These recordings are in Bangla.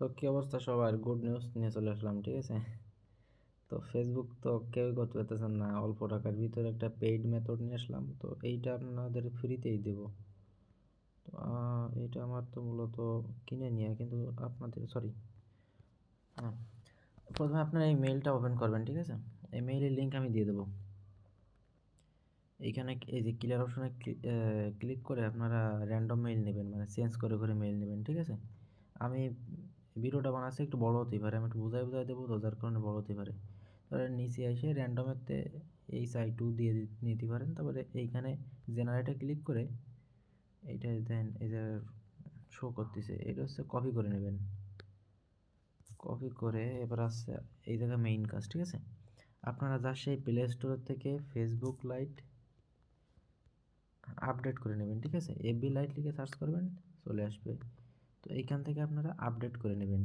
তো কী অবস্থা সবার? গুড নিউজ নিয়ে চলে আসলাম, ঠিক আছে? তো ফেসবুক তো কেউই করতে পারতেছেন না, অল্প টাকার ভিতরে একটা পেইড মেথড নিয়ে আসলাম, তো এইটা আপনাদের ফ্রিতেই দেব। তো এইটা আমার তো মূলত কিনে নিয়ে, কিন্তু আপনাদের সরি হ্যাঁ প্রথমে আপনার এই মেইলটা ওপেন করবেন, ঠিক আছে? এই মেইলের লিঙ্ক আমি দিয়ে দেবো। এইখানে এই যে ক্লিয়ার অপশনে ক্লিক করে আপনারা র্যান্ডম মেইল নেবেন মানে চেঞ্জ করে করে মেইল নেবেন, ঠিক আছে? আমি ভিডিওটা বানাচ্ছি, একটু বড় হতেই পারে। আমি একটু বোঝাই বোঝাই দেবো তো, যার কারণে বড় হতে পারে। তারপরে নিচে এসে র্যান্ডমেরতে এই সাইড টু দিয়ে নিতে পারেন। তারপরে এইখানে জেনারেটে ক্লিক করে এইটা দেন, এই যে শো করতেছে, এটা হচ্ছে কপি করে নেবেন। কপি করে এবার আসছে এই জায়গায় মেইন কাজ, ঠিক আছে? আপনারা যা সেই প্লে স্টোর থেকে ফেসবুক লাইট আপডেট করে নেবেন, ঠিক আছে? এফবি লাইট লিখে সার্চ করবেন, চলে আসবে। তো এইখান থেকে আপনারা আপডেট করে নেবেন।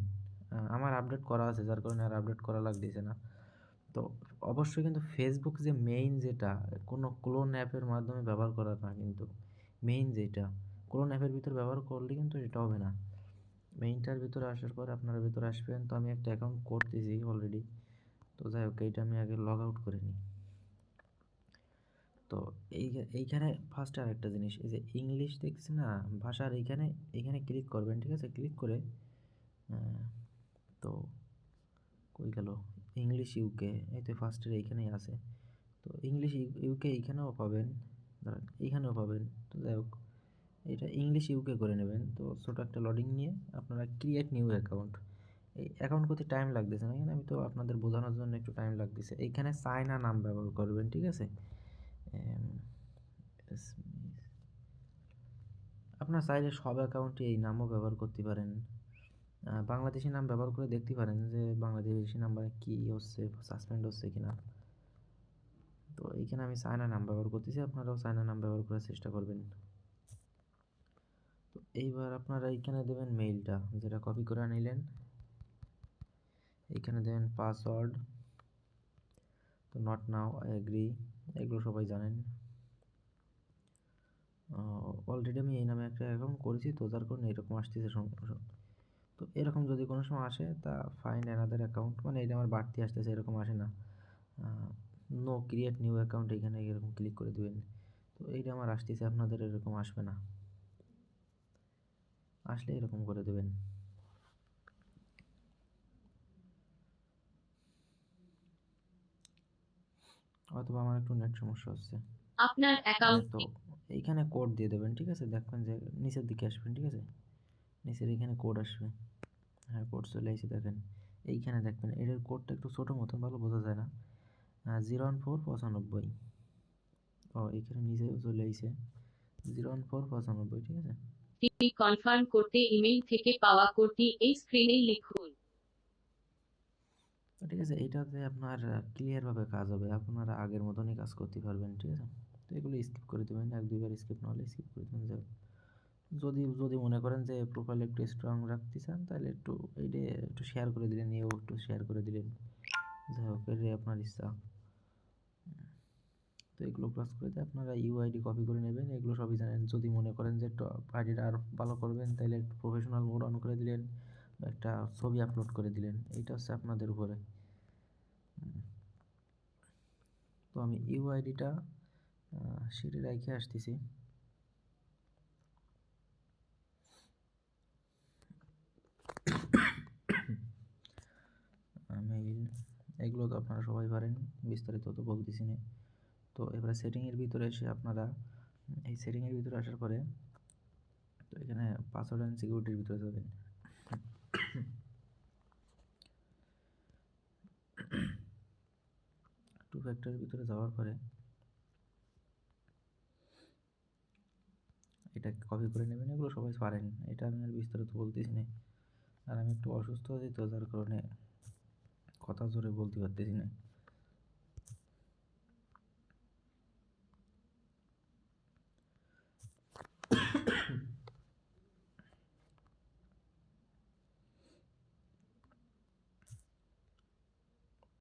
আমার আপডেট করা আছে, যার কারণে আর আপডেট করা লাগতেছে না। তো অবশ্যই কিন্তু ফেসবুক যে মেইন যেটা, কোনো ক্লোন অ্যাপের মাধ্যমে ব্যবহার করা না কিন্তু মেইন যেটা ক্লোন অ্যাপের ভিতর ব্যবহার করলে কিন্তু এটা হবে না। মেইনটার ভিতরে আসার পর আপনার ভিতরে আসবেন। তো আমি একটা অ্যাকাউন্ট করতেছি অলরেডি তো যাই হোক, এইটা আমি আগে লগ আউট করে নিই। তো এই, এইখানে ফার্স্টে আরেকটা জিনিস, এই যে ইংলিশ দেখছি না, ভাষার এইখানে এইখানে ক্লিক করবেন, ঠিক আছে? ক্লিক করে তো কই গেল? ইংলিশ ইউকে এই তো ফার্স্টের এইখানেই আছে। তো ইংলিশ ইউকে এইখানেও পাবেন ধরেন এইখানেও পাবেন, তো যাই হোক, এটা ইংলিশ ইউকে করে নেবেন। তো ছোটো একটা লডিং নিয়ে আপনারা ক্রিয়েট নিউ অ্যাকাউন্ট এই অ্যাকাউন্ট করতে টাইম লাগতেছে না এখানে আমি তো আপনাদের বোঝানোর জন্য একটু টাইম লাগতেছে। এইখানে সাইনা নাম ব্যবহার করবেন, ঠিক আছে? আপনার চাইলে সব অ্যাকাউন্টে এই নামও ব্যবহার করতে পারেন। বাংলাদেশি নাম ব্যবহার করে দেখতে পারেন যে বাংলাদেশি নাম্বারে কী হচ্ছে সাসপেন্ড হচ্ছে কি না তো এইখানে আমি চায়না নাম ব্যবহার করতেছি, আপনারাও চায়না নাম ব্যবহার করার চেষ্টা করবেন। তো এইবার আপনারা এইখানে দেবেন মেইলটা যেটা কপি করে নিলেন এইখানে দেবেন পাসওয়ার্ড তো নট নাও আই এগ্রি এগুলো সবাই জানেন। অলরেডি আমি এই নামে একটা অ্যাকাউন্ট করেছি, তো যার কারণে এরকম আসতেছে তো এরকম যদি কোনো সময় আসে, তা ফাইন্ড অ্যানাদার অ্যাকাউন্ট মানে এটা আমার বাড়তি আসতেছে, এরকম আসে না। নো ক্রিয়েট নিউ অ্যাকাউন্ট এখানে এরকম ক্লিক করে দেবেন। তো এইটা আমার আসতেছে, আপনাদের এরকম আসবে না। আসলে এরকম করে দেবেন। অথবা আমার একটু নেট সমস্যা হচ্ছে। আপনার অ্যাকাউন্ট তো এইখানে কোড দিয়ে দেবেন ঠিক আছে? দেখবেন যে নিচের দিকে আসবেন ঠিক আছে? নিচের এইখানে কোড আসবে। হ্যাঁ কোড চলে এসে দেখেন। এইখানে দেখবেন এটার কোডটা একটু ছোটো মতন ভালো বোঝা যায় না। জিরো ওয়ান ফোর পঁচানব্বই। ও এইখানে নিচে চলে এসে জিরো ওয়ান ফোর পঁচানব্বই ঠিক আছে? কনফার্ম করতে ইমেইল থেকে পাওয়া কোডটি এই স্ক্রিনে লিখুন। ঠিক আছে, এইটাতে আপনার ক্লিয়ারভাবে কাজ হবে। আপনারা আগের মতনই কাজ করতে পারবেন, ঠিক আছে? তো এগুলো স্কিপ করে দেবেন, এক, দুইবার স্কিপ না হলে স্কিপ করে দেবেন। যে যদি যদি মনে করেন যে প্রোফাইল একটু স্ট্রং রাখতে চান, তাহলে একটু এইটা একটু শেয়ার করে দিলেন, এও একটু শেয়ার করে দিলেন। যাই হোক এটাই আপনার ইচ্ছা। তো এগুলো ক্লাস করে দিয়ে আপনারা ইউআইডি কপি করে নেবেন। এগুলো সবই জানেন। যদি মনে করেন যে আইডিটা আরও ভালো করবেন, তাহলে একটু প্রফেশনাল মোড অন করে দিলেন। একটা ছবি আপলোড করে দিলেন। এইটা হচ্ছে আপনাদের উপরে। তো আমি ইউআইডিটা সেটি রেখে আসতেছি। এগুলো তো আপনারা সবাই পারেন, বিস্তারিত তো বলতেছি না। তো এবারে সেটিংয়ের ভিতরে এসে আপনারা, এই সেটিংয়ের ভিতরে আসার পরে, তো এখানে পাসওয়ার্ড অ্যান্ড সিকিউরিটির ভিতরে যাবেন। টু ফ্যাক্টরের ভিতরে যাওয়ার পরে এটা কপি করে নেবেন, এগুলো সবাই পারেন। এটা আমি আর বিস্তারিত বলতেছি না। আর আমি একটু অসুস্থ হয়েছি তো, যার কারণে কথা জোরে বলতে পারতেছি না।